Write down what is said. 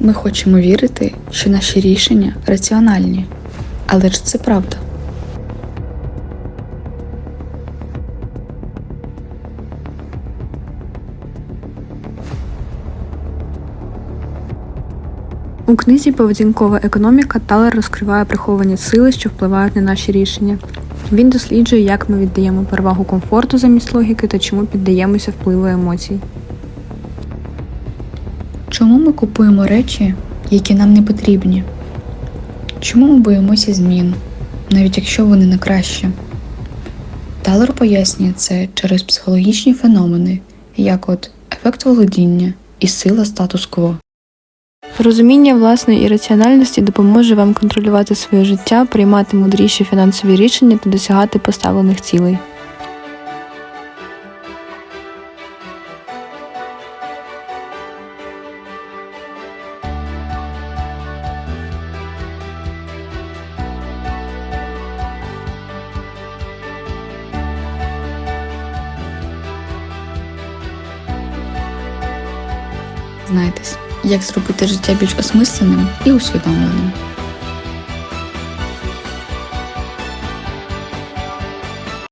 Ми хочемо вірити, що наші рішення раціональні. Але ж це правда. У книзі Поведінкова економіка Талер розкриває приховані сили, що впливають на наші рішення. Він досліджує, як ми віддаємо перевагу комфорту замість логіки та чому піддаємося впливу емоцій. Чому ми купуємо речі, які нам не потрібні? Чому ми боїмося змін, навіть якщо вони на краще? Талер пояснює це через психологічні феномени, як от ефект володіння і сила статус-кво. Розуміння власної ірраціональності допоможе вам контролювати своє життя, приймати мудріші фінансові рішення та досягати поставлених цілей. Знайтесь, як зробити життя більш осмисленим і усвідомленим.